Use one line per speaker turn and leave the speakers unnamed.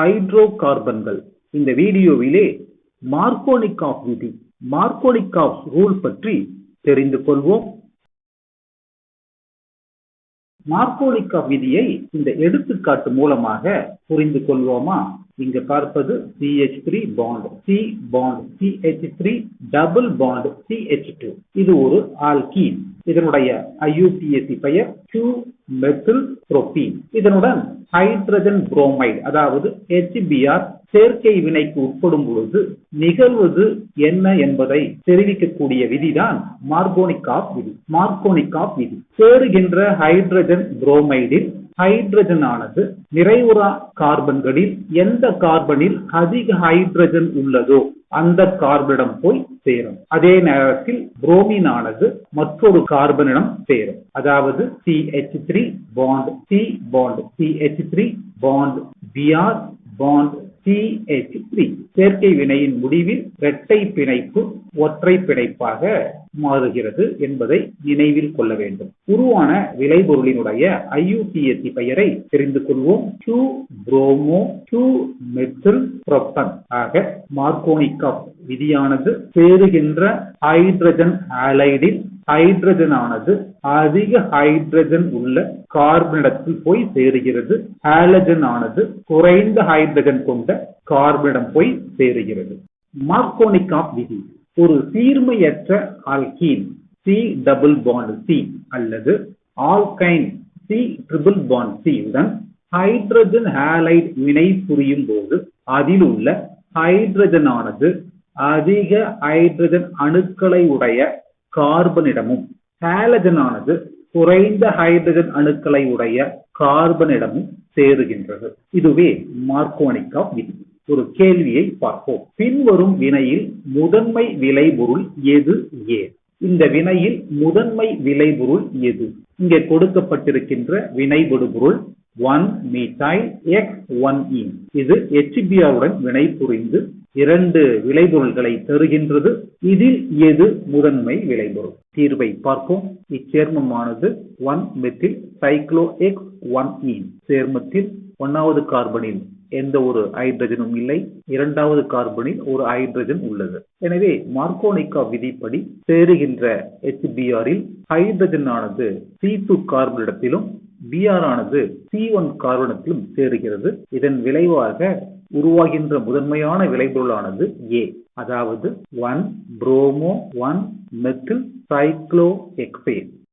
Hydro கார்பன்கள் இந்த வீடியோவிலே மார்கோனிகாஃப் விதி மார்கோனிகாஃப் ரூல் பற்றி தெரிந்து கொள்வோம். மார்கோனிகாஃப் விதியை இந்த எடுத்துக்காட்டு மூலமாக புரிந்து கொள்வோமா? இங்கு பார்ப்பது CH3 bond C bond CH3 double bond CH2 இது ஒரு ஆல்கீன் இதனுடைய ஐயூபிஎஸ்சி பெயர் டூ மெத்தில் புரோபீன் இதனுடன் ஹைட்ரஜன் புரோமைடு அதாவது ஹெச்பிஆர் சேர்க்கை வினைக்கு உட்படும் பொழுது நிகழ்வது என்ன என்பதை தெரிவிக்கக்கூடிய விதிதான் மார்கோனிகாப் விதி. மார்கோனிகாப் விதி. சேருகின்ற ஹைட்ரஜன் புரோமைடில் ஹைட்ரஜன் ஆனது நிறைவுறா கார்பன்களில் எந்த கார்பனில் அதிக ஹைட்ரஜன் உள்ளதோ அந்த கார்பனிடம் போய் சேரும். அதே நேரத்தில் புரோமின் ஆனது மற்றொரு கார்பனிடம் சேரும். அதாவது CH3 bond C bond CH3 bond BR bond CH3 சேர்க்கை வினையின் முடிவில் இரட்டை பிணைப்பு ஒற்றை பிணைப்பாக மாறுகிறது என்பதை நினைவில் கொள்ள வேண்டும். உருவான விளைபொருளினுடைய ஐயூபிஎஸ்சி பெயரை தெரிந்து கொள்வோம். Two bromo two methyl propane ஆக மார்கோனிகா விதியானது சேருகின்ற ஹைட்ரஜன் ஆலைடில் ஹைட்ரஜன் ஆனது அதிக ஹைட்ரஜன் உள்ள கார்பனிடத்தில் போய் சேருகிறது. ஹாலஜன் ஆனது குறைந்த ஹைட்ரஜன் கொண்ட கார்பனிடம் போய் சேருகிறது. மார்கோனிகாப் விதி. ஒரு சீர்மையற்ற alkene C double bond C அல்லது alkyne C triple bond C உடன் ஹைட்ரஜன் ஹாலைட் வினை புரியும் போது அதில் உள்ள ஹைட்ரஜன் ஆனது அதிக ஹைட்ரஜன் அணுக்களை உடைய கார்பனிடமும் ஹாலஜன் ஆனது குறைந்த ஹைட்ரஜன் அணுக்களை உடைய கார்பனிடமும் சேருகின்றது. இதுவே மார்க்கோனிக்கா விதி. ஒரு கேள்வியை பார்ப்போம். பின்வரும் வினையில் முதன்மை விளைபொருள் எது ஏன் இந்த வினையில் முதன்மை விளைபொருள் எது? இங்கே கொடுக்கப்பட்டிருக்கின்ற வினைபடுபொருள் one methyl hex one ene இது HBr உடன் வினை புரிந்து இரண்டு விளைபொருள்களை தருகின்றது. இதில் எது முதன்மை விளைபொருள்? தீர்வை பார்ப்போம். இச்சேர்மமானது one methyl cyclo hex one ene சேர்மத்தில் ஒன்னாவது கார்பனில் எந்த ஒரு ஹைட்ரஜனும் இல்லை. இரண்டாவது கார்பனில் ஒரு ஹைட்ரஜன் உள்ளது. எனவே மார்க்கோனிகா விதிப்படி சேருகின்ற எச்பிஆரில் ஹைட்ரஜன் ஆனது சி டூ கார்பனிடத்திலும் பிஆர் ஆனது சி ஒன் கார்பனத்திலும் சேருகிறது. இதன் விளைவாக உருவாகின்ற முதன்மையான விளைபொருளானது ஏ அதாவது one bromo one methyl cyclo hexane